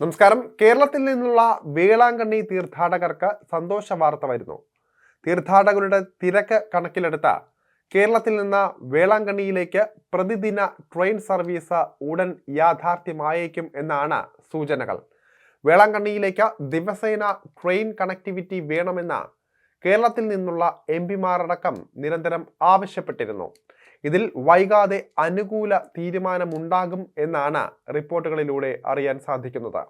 നമസ്കാരം. കേരളത്തിൽ നിന്നുള്ള വേളാങ്കണ്ണി തീർത്ഥാടകർക്ക് സന്തോഷ വാർത്ത വരുന്നു. തീർത്ഥാടകരുടെ തിരക്ക് കണക്കിലെടുത്ത കേരളത്തിൽ നിന്ന് വേളാങ്കണ്ണിയിലേക്ക് പ്രതിദിന ട്രെയിൻ സർവീസ് ഉടൻ യാഥാർത്ഥ്യമായേക്കും എന്നാണ് സൂചനകൾ. വേളാങ്കണ്ണിയിലേക്ക് ദിവസേന ട്രെയിൻ കണക്ടിവിറ്റി വേണമെന്ന കേരളത്തിൽ നിന്നുള്ള എം പിമാരടക്കം നിരന്തരം ആവശ്യപ്പെട്ടിരുന്നു. ഇതിൽ വൈകാതെ അനുകൂല തീരുമാനമുണ്ടാകും എന്നാണ് റിപ്പോർട്ടുകളിലൂടെ അറിയാൻ സാധിക്കുന്നത്.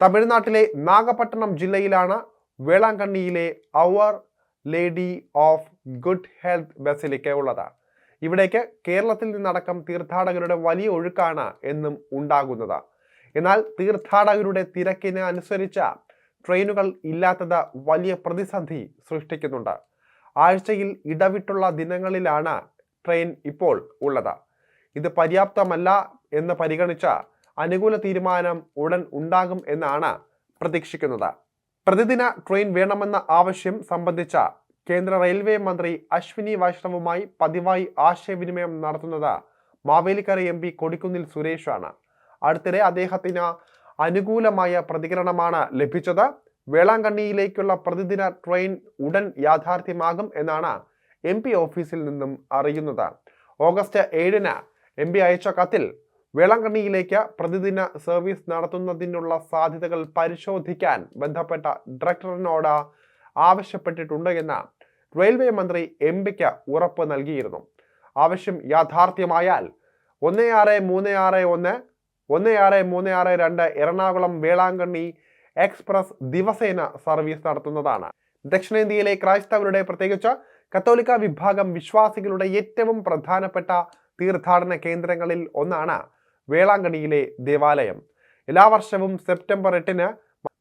തമിഴ്നാട്ടിലെ നാഗപട്ടണം ജില്ലയിലാണ് വേളാങ്കണ്ണിയിലെ our lady of good health basilica ഉള്ളത്. ഇവിടേക്ക് കേരളത്തിൽ നിന്നടക്കം തീർത്ഥാടകരുടെ വലിയ ഒഴുക്കാണ് എന്നും ഉണ്ടാകുന്നത്. എന്നാൽ തീർത്ഥാടകരുടെ തിരക്കിന് അനുസരിച്ച ട്രെയിനുകൾ ഇല്ലാത്തത് വലിയ പ്രതിസന്ധി സൃഷ്ടിക്കുന്നുണ്ട്. ആഴ്ചയിൽ ഇടവിട്ടുള്ള ദിനങ്ങളിലാണ് ട്രെയിൻ ഇപ്പോൾ ഉള്ളത്. ഇത് പര്യാപ്തമല്ല എന്ന് പരിഗണിച്ച അനുകൂല തീരുമാനം ഉടൻ ഉണ്ടാകും എന്നാണ് പ്രതീക്ഷിക്കുന്നത്. പ്രതിദിന ട്രെയിൻ വേണമെന്ന ആവശ്യം സംബന്ധിച്ച കേന്ദ്ര റെയിൽവേ മന്ത്രി അശ്വിനി വൈഷ്ണവുമായി പതിവായി ആശയവിനിമയം നടത്തുന്നത് മാവേലിക്കര എം പി കൊടിക്കുന്നിൽ സുരേഷാണ്. അടുത്തിടെ അദ്ദേഹത്തിന് അനുകൂലമായ പ്രതികരണമാണ് ലഭിച്ചത്. വേളാങ്കണ്ണിയിലേക്കുള്ള പ്രതിദിന ട്രെയിൻ ഉടൻ യാഥാർത്ഥ്യമാകും എന്നാണ് എം പി ഓഫീസിൽ നിന്നും അറിയുന്നത് ഓഗസ്റ്റ് ഏഴിന് എം പി അയച്ച കത്തിൽ വേളാങ്കണ്ണിയിലേക്ക് പ്രതിദിന സർവീസ് നടത്തുന്നതിനുള്ള സാധ്യതകൾ പരിശോധിക്കാൻ ബന്ധപ്പെട്ട ഡയറക്ടറിനോട് ആവശ്യപ്പെട്ടിട്ടുണ്ട് എന്ന് റെയിൽവേ മന്ത്രി എം പിക്ക് ഉറപ്പ് നൽകിയിരുന്നു. ആവശ്യം യാഥാർത്ഥ്യമായാൽ ഒന്ന് ആറ് മൂന്ന് ആറ് ഒന്ന് ഒന്ന് ആറ് മൂന്ന് ആറ് രണ്ട് എറണാകുളം വേളാങ്കണ്ണി എക്സ്പ്രസ് ദിവസേന സർവീസ് നടത്തുന്നതാണ്. ദക്ഷിണേന്ത്യയിലെ ക്രൈസ്തവരുടെ പ്രത്യേകിച്ച് കത്തോലിക്ക വിഭാഗം വിശ്വാസികളുടെ ഏറ്റവും പ്രധാനപ്പെട്ട തീർത്ഥാടന കേന്ദ്രങ്ങളിൽ ഒന്നാണ് വേളാങ്കണിയിലെ ദേവാലയം. എല്ലാ വർഷവും സെപ്റ്റംബർ എട്ടിന്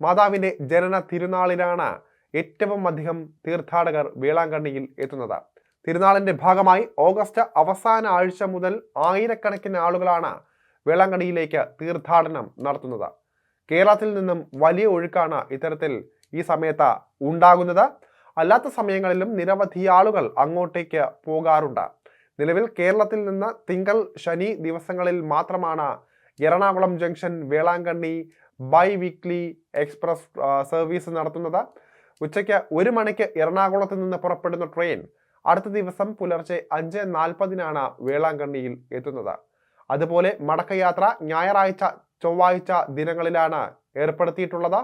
മാതാവിന്റെ ജനന തിരുനാളിലാണ് ഏറ്റവും അധികം തീർത്ഥാടകർ വേളാങ്കണ്ണിയിൽ എത്തുന്നത്. തിരുനാളിന്റെ ഭാഗമായി ഓഗസ്റ്റ് അവസാന ആഴ്ച മുതൽ ആയിരക്കണക്കിന് ആളുകളാണ് വേളാങ്കണ്ണിയിലേക്ക് തീർത്ഥാടനം നടത്തുന്നത്. കേരളത്തിൽ നിന്നും വലിയ ഒഴുക്കാണ് ഇത്തരത്തിൽ ഈ സമയത്ത് ഉണ്ടാകുന്നത്. അല്ലാത്ത സമയങ്ങളിലും നിരവധി ആളുകൾ അങ്ങോട്ടേക്ക് പോകാറുണ്ട്. നിലവിൽ കേരളത്തിൽ നിന്ന് തിങ്കൾ ശനി ദിവസങ്ങളിൽ മാത്രമാണ് Ernakulam junction Velankanni biweekly express service നടത്തുന്നത്. ഉച്ചയ്ക്ക് ഒരു മണിക്ക് എറണാകുളത്ത് നിന്ന് പുറപ്പെടുന്ന ട്രെയിൻ അടുത്ത ദിവസം പുലർച്ചെ അഞ്ച് നാൽപ്പതിനാണ് വേളാങ്കണ്ണിയിൽ എത്തുന്നത്. അതുപോലെ മടക്കയാത്ര ഞായറാഴ്ച ചൊവ്വാഴ്ച ദിനങ്ങളിലാണ് ഏർപ്പെടുത്തിയിട്ടുള്ളത്.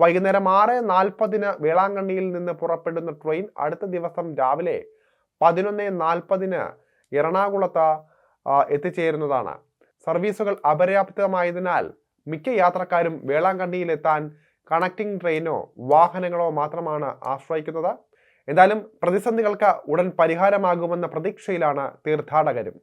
വൈകുന്നേരം ആറ് നാൽപ്പതിന് വേളാങ്കണ്ണിയിൽ നിന്ന് പുറപ്പെടുന്ന ട്രെയിൻ അടുത്ത ദിവസം രാവിലെ പതിനൊന്ന് നാൽപ്പതിന് എറണാകുളത്ത് എത്തിച്ചേരുന്നതാണ്. സർവീസുകൾ അപര്യാപ്തമായതിനാൽ മിക്ക യാത്രക്കാരും വേളാങ്കണ്ണിയിലെത്താൻ കണക്റ്റിംഗ് ട്രെയിനോ വാഹനങ്ങളോ മാത്രമാണ് ആശ്രയിക്കുന്നത്. എന്തായാലും പ്രതിസന്ധികൾക്ക് ഉടൻ പരിഹാരമാകുമെന്ന പ്രതീക്ഷയിലാണ് തീർത്ഥാടകരും.